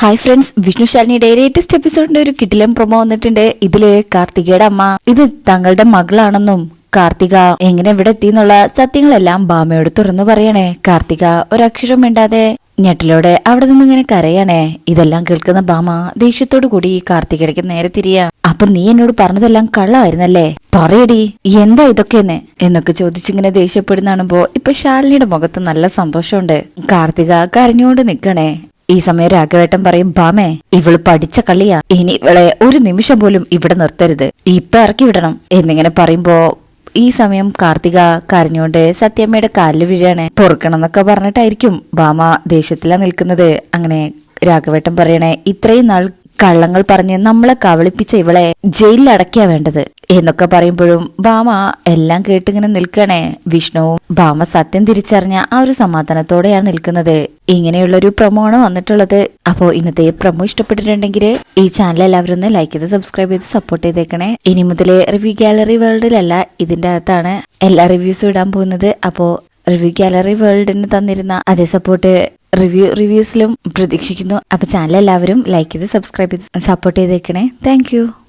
Hi friends Vishnu ശാലിനിയുടെ latest എപ്പിസോഡിന്റെ ഒരു കിടിലം പ്രൊമോ വന്നിട്ടുണ്ട്. ഇതിൽ കാർത്തികയുടെ അമ്മ. ഇത് തങ്ങളുടെ മകളാണെന്നും കാർത്തിക എങ്ങനെ ഇവിടെ എത്തിന്നുള്ള സത്യങ്ങളെല്ലാം ബാമയോട് തുറന്നു പറയണേ. കാർത്തിക ഒരക്ഷരം മിണ്ടാതെ ഞെട്ടലോടെ അവിടെ നിന്ന് ഇങ്ങനെ കരയണേ. ഇതെല്ലാം കേൾക്കുന്ന ബാമ ദേഷ്യത്തോടു കൂടി കാർത്തികയ്ക്ക് നേരെ തിരിയ. അപ്പൊ നീ എന്നോട് പറഞ്ഞതെല്ലാം കള്ളായിരുന്നല്ലേ? പറയടി എന്താ ഇതൊക്കെയെന്ന്? എന്നൊക്കെ ചോദിച്ചിങ്ങനെ ദേഷ്യപ്പെടുന്നാണുമ്പോ ഇപ്പൊ ശാലിനിയുടെ മുഖത്ത് നല്ല സന്തോഷമുണ്ട്. കാർത്തിക കരഞ്ഞുകൊണ്ട് നിക്കണേ. ഈ സമയം രാഘവേട്ടൻ പറയും ബാമേ ഇവൾ പഠിച്ച കളിയാ ഇനി ഇവളെ ഒരു നിമിഷം പോലും ഇവിടെ നിർത്തരുത്. ഇപ്പൊ ഇറക്കി വിടണം. എന്നിങ്ങനെ പറയുമ്പോ ഈ സമയം കാർത്തിക കരഞ്ഞുകൊണ്ട് സത്യമ്മയുടെ കാലിൽ വീഴാണ്. പൊറുക്കണം എന്നൊക്കെ പറഞ്ഞിട്ടായിരിക്കും ബാമ ദേഷ്യത്തിലാ നിൽക്കുന്നത്. അങ്ങനെ രാഘവേട്ടൻ പറയണേ ഇത്രയും നാൾ കള്ളങ്ങൾ പറഞ്ഞ് നമ്മളെ കവളിപ്പിച്ച ഇവളെ ജയിലിൽ അടയ്ക്കാ വേണ്ടത്. എന്നൊക്കെ പറയുമ്പോഴും ഭാമ എല്ലാം കേട്ടിങ്ങനെ നിൽക്കണേ. വിഷ്ണുവും ഭാമ സത്യം തിരിച്ചറിഞ്ഞ ആ ഒരു സമാധാനത്തോടെയാണ് നിൽക്കുന്നത്. ഇങ്ങനെയുള്ള ഒരു പ്രൊമോ ആണ് വന്നിട്ടുള്ളത്. അപ്പോ ഇന്നത്തെ പ്രൊമോ ഇഷ്ടപ്പെട്ടിട്ടുണ്ടെങ്കിൽ ഈ ചാനൽ എല്ലാവരും ഒന്ന് ലൈക്ക് ചെയ്ത് സബ്സ്ക്രൈബ് ചെയ്ത് സപ്പോർട്ട് ചെയ്തേക്കണേ. ഇനി മുതൽ റിവ്യൂ ഗാലറി വേൾഡിലല്ല ഇതിന്റെ അകത്താണ് എല്ലാ റിവ്യൂസും ഇടാൻ പോകുന്നത്. അപ്പോ റിവ്യൂ ഗാലറി വേൾഡിന് തന്നിരുന്ന അതേ സപ്പോർട്ട് റിവ്യൂ റിവ്യൂസിലും പ്രതീക്ഷിക്കുന്നു. അപ്പോൾ ചാനൽ എല്ലാവരും ലൈക്ക് ചെയ്ത് സബ്സ്ക്രൈബ് ചെയ്ത് സപ്പോർട്ട് ചെയ്തേക്കണേ. താങ്ക്